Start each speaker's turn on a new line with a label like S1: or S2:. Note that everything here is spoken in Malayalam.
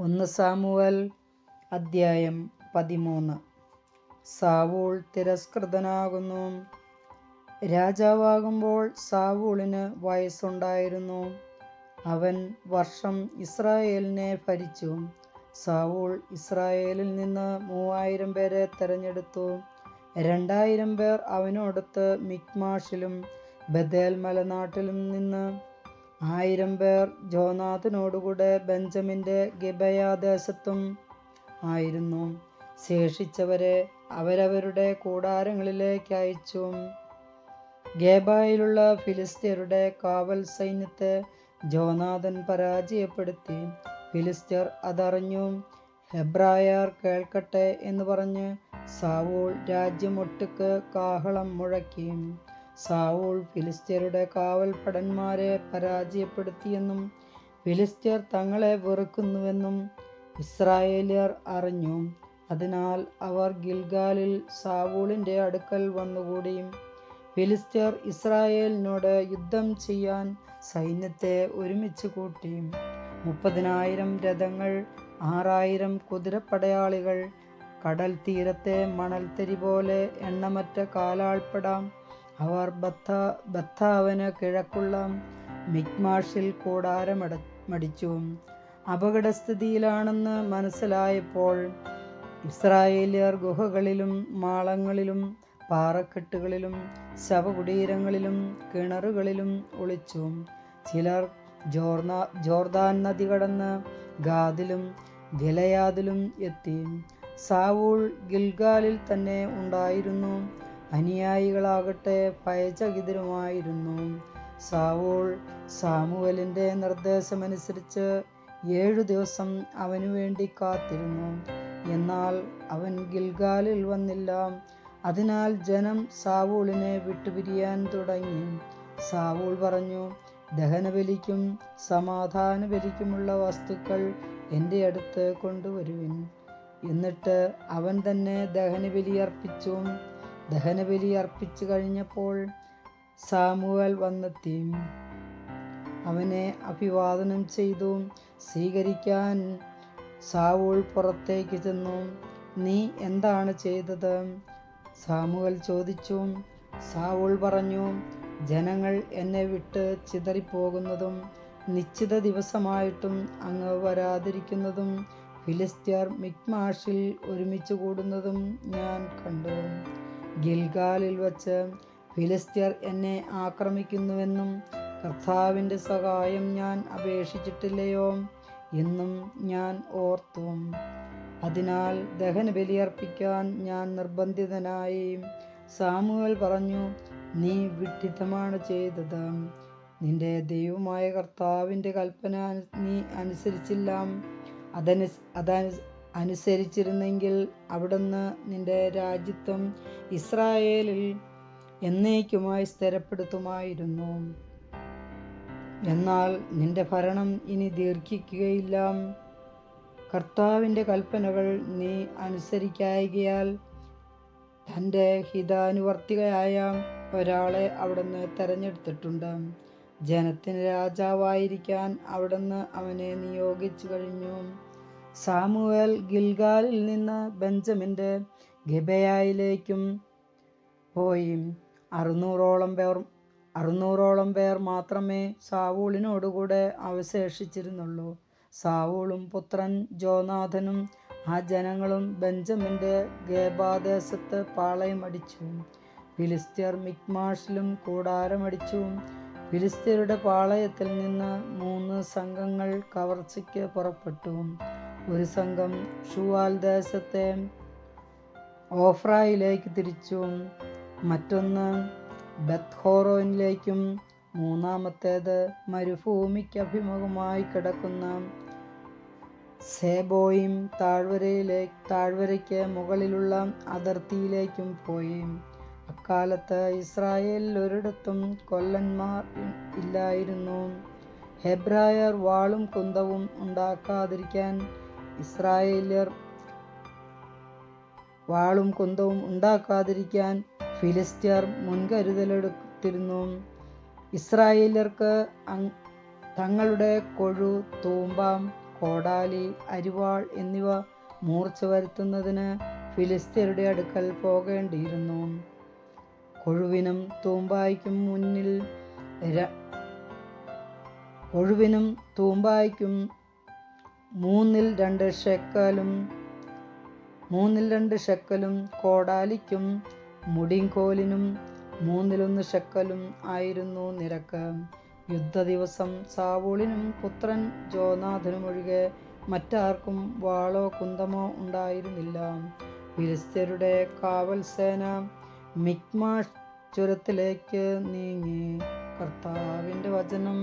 S1: ഒന്ന് സാമുവൽ അദ്ധ്യായം പതിമൂന്ന്. സാവൂൾ തിരസ്കൃതനാകുന്നു. രാജാവാകുമ്പോൾ സാവൂളിന് വയസ്സുണ്ടായിരുന്നു. അവൻ വർഷം ഇസ്രായേലിനെ ഭരിച്ചു. സാവൂൾ ഇസ്രായേലിൽ നിന്ന് മൂവായിരം പേരെ തെരഞ്ഞെടുത്തു. രണ്ടായിരം പേർ അവനോടൊത്ത് മിക്മാഷിലും ബദേൽ മലനാട്ടിലും നിന്ന് ആയിരം പേർ ജോനാഥനോടുകൂടെ ബെഞ്ചമിന്റെ ഗിബയാദേശത്തും ആയിരുന്നു. ശേഷിച്ചവരെ അവരവരുടെ കൂടാരങ്ങളിലേക്ക് അയച്ചു. ഗേബായിലുള്ള ഫിലിസ്തീനരുടെ കാവൽ സൈന്യത്തെ ജോനാഥൻ പരാജയപ്പെടുത്തി. ഫിലിസ്തീർ അതറിഞ്ഞു ഹെബ്രായർ കേൾക്കട്ടെ എന്ന് പറഞ്ഞ് സാവൂൾ രാജ്യമൊട്ടുക്ക് കാഹളം മുഴക്കി. സാവൂൾ ഫിലിസ്ത്യരുടെ കാവൽപടന്മാരെ പരാജയപ്പെടുത്തിയെന്നും ഫിലിസ്ത്യർ തങ്ങളെ വെറുക്കുന്നുവെന്നും ഇസ്രായേലിയർ അറിഞ്ഞു. അതിനാൽ അവർ ഗിൽഗാലിൽ സാവൂളിന്റെ അടുക്കൽ വന്നുകൂടി. ഫിലിസ്ത്യർ ഇസ്രായേലിനോട് യുദ്ധം ചെയ്യാൻ സൈന്യത്തെ ഒരുമിച്ച് കൂട്ടി. മുപ്പതിനായിരം രഥങ്ങൾ ആറായിരം കുതിരപ്പടയാളികൾ കടൽ തീരത്തെ മണൽത്തരി പോലെ എണ്ണമറ്റ കാലാൾപ്പെടാം അവർ ബത്ത ബത്താവിന് കിഴക്കുള്ള മിക്മാഷിൽ കൂടാരമട മടിച്ചു. അപകടസ്ഥിതിയിലാണെന്ന് മനസ്സിലായപ്പോൾ ഇസ്രായേലിയർ ഗുഹകളിലും മാളങ്ങളിലും പാറക്കെട്ടുകളിലും ശവകുടീരങ്ങളിലും കിണറുകളിലും ഒളിച്ചു. ചിലർ ജോർദാൻ നദി കടന്ന് ഗാദിലും ഗിലയാദിലും എത്തി. സാവൂൾ ഗിൽഗാലിൽ തന്നെ ഉണ്ടായിരുന്നു. അനുയായികളാകട്ടെ ഭയചകിതരുമായിരുന്നു. സാവോൾ സാമുവലിന്റെ നിർദ്ദേശമനുസരിച്ച് ഏഴു ദിവസം അവനു വേണ്ടി കാത്തിരുന്നു. എന്നാൽ അവൻ ഗിൽഗാലിൽ വന്നില്ല. അതിനാൽ ജനം സാവൂളിനെ വിട്ടുപിരിയാൻ തുടങ്ങി. സാവൂൾ പറഞ്ഞു ദഹനബലിക്കും സമാധാന ബലിക്കുമുള്ള വസ്തുക്കൾ എന്റെ അടുത്ത് കൊണ്ടുവരുവിൻ. എന്നിട്ട് അവൻ തന്നെ ദഹനബലി അർപ്പിച്ചു. ദഹനബലി അർപ്പിച്ചു കഴിഞ്ഞപ്പോൾ സാമുവൽ വന്നെത്തി. അവനെ അഭിവാദനം ചെയ്തു സ്വീകരിക്കാൻ സാവൂൾ പുറത്തേക്ക് ചെന്നു. നീ എന്താണ് ചെയ്തത്? സാമുവൽ ചോദിച്ചു. സാവൂൾ പറഞ്ഞു ജനങ്ങൾ എന്നെ വിട്ട് ചിതറിപ്പോകുന്നതും നിശ്ചിത ദിവസമായിട്ടും അങ്ങ് വരാതിരിക്കുന്നതും ഫിലിസ്ത്യർ മിക്മാഷിൽ ഒരുമിച്ച് കൂടുന്നതും ഞാൻ കണ്ടു. ഗിൽഗാലിൽ വച്ച് ഫിലിസ്ത്യർ എന്നെ ആക്രമിക്കുന്നുവെന്നും കർത്താവിന്റെ സഹായം ഞാൻ അപേക്ഷിച്ചിട്ടില്ലയോ എന്നും ഞാൻ ഓർത്തു. അതിനാൽ ദഹന ബലിയർപ്പിക്കാൻ ഞാൻ നിർബന്ധിതനായി. സാമുവൽ പറഞ്ഞു നീ വിഡ്ഢിത്തമാണ് ചെയ്തത്. നിന്റെ ദൈവമായ കർത്താവിന്റെ കൽപ്പന നീ അനുസരിച്ചില്ല. അതനു അതനു അനുസരിച്ചിരുന്നെങ്കിൽ അവിടുന്ന് നിന്റെ രാജ്യത്വം ഇസ്രായേലിൽ എന്നേക്കുമായി സ്ഥിരപ്പെടുത്തുമായിരുന്നു. എന്നാൽ നിന്റെ ഭരണം ഇനി ദീർഘിക്കുകയില്ല. കർത്താവിന്റെ കൽപ്പനകൾ നീ അനുസരിക്കായകയാൽ തന്റെ ഹിതാനുവർത്തികയായ ഒരാളെ അവിടുന്ന് തെരഞ്ഞെടുത്തിട്ടുണ്ട്. ജനത്തിന് രാജാവായിരിക്കാൻ അവിടുന്ന് അവനെ നിയോഗിച്ചു കഴിഞ്ഞു. സാമുവേൽ ഗിൽഗാലിൽ നിന്ന് ബെഞ്ചമിന്റെ ഗബയായിലേക്കും പോയി. അറുന്നൂറോളം പേർ അറുന്നൂറോളം പേർ മാത്രമേ സാവൂളിനോടുകൂടെ അവശേഷിച്ചിരുന്നുള്ളൂ. സാവൂളും പുത്രൻ ജോനാഥനും ആ ജനങ്ങളും ബെഞ്ചമിന്റെ ഗേബാദേശത്ത് പാളയമടിച്ചു. ഫിലിസ്തീർ മിക്മാഷിലും കൂടാരമടിച്ചു. ഫിലിസ്തീരുടെ പാളയത്തിൽ നിന്ന് മൂന്ന് സംഘങ്ങൾ കവർച്ചയ്ക്ക് പുറപ്പെട്ടു. ഒരു സംഘം ഷുവാൽ ദേശത്തെ ഓഫ്രായിലേക്ക് തിരിച്ചു മറ്റൊന്ന് ബത്ഹോറോനിലേക്കും മൂന്നാമത്തേത് മരുഭൂമിക്ക് അഭിമുഖമായി കിടക്കുന്ന സേബോയും താഴ്വരയിലെ താഴ്വരയ്ക്ക് മുകളിലുള്ള അതിർത്തിയിലേക്കും പോയി. അക്കാലത്ത് ഇസ്രായേലിൽ ഒരിടത്തും കൊല്ലന്മാർ ഇല്ലായിരുന്നു. ഹെബ്രായർ വാളും കുന്തവും ഉണ്ടാക്കാതിരിക്കാൻ ഇസ്രായേലിയർ വാളും കുന്തവും ഉണ്ടാക്കാതിരിക്കാൻ ഫിലിസ്ത്യർ മുൻകരുതലെടുത്തിരുന്നു. ഇസ്രായേലിയർക്ക് തങ്ങളുടെ കൊഴു തൂമ്പാം കോടാലി അരിവാൾ എന്നിവ മൂർച്ച വരുത്തുന്നതിന് ഫിലിസ്തീനയുടെ അടുക്കൽ പോകേണ്ടിയിരുന്നു. കൊഴുവിനും തൂമ്പായിക്കും മുന്നിൽ കൊഴുവിനും തൂമ്പായ്ക്കും മൂന്നിൽ രണ്ട് ഷെക്കലും മൂന്നിൽ രണ്ട് ഷെക്കലും കോടാലിക്കും മുടിങ്കോലിനും മൂന്നിലൊന്ന് ഷെക്കലും ആയിരുന്നു നിരക്ക്. യുദ്ധ ദിവസം സാവൂളിനും പുത്രൻ ജോനാഥനും ഒഴികെ മറ്റാർക്കും വാളോ കുന്തമോ ഉണ്ടായിരുന്നില്ല. ഫിലിസ്ത്യരുടെ കാവൽ സേന മിക്മാഷ് ചുരത്തിലേക്ക് നീങ്ങി. കർത്താവിന്റെ വചനം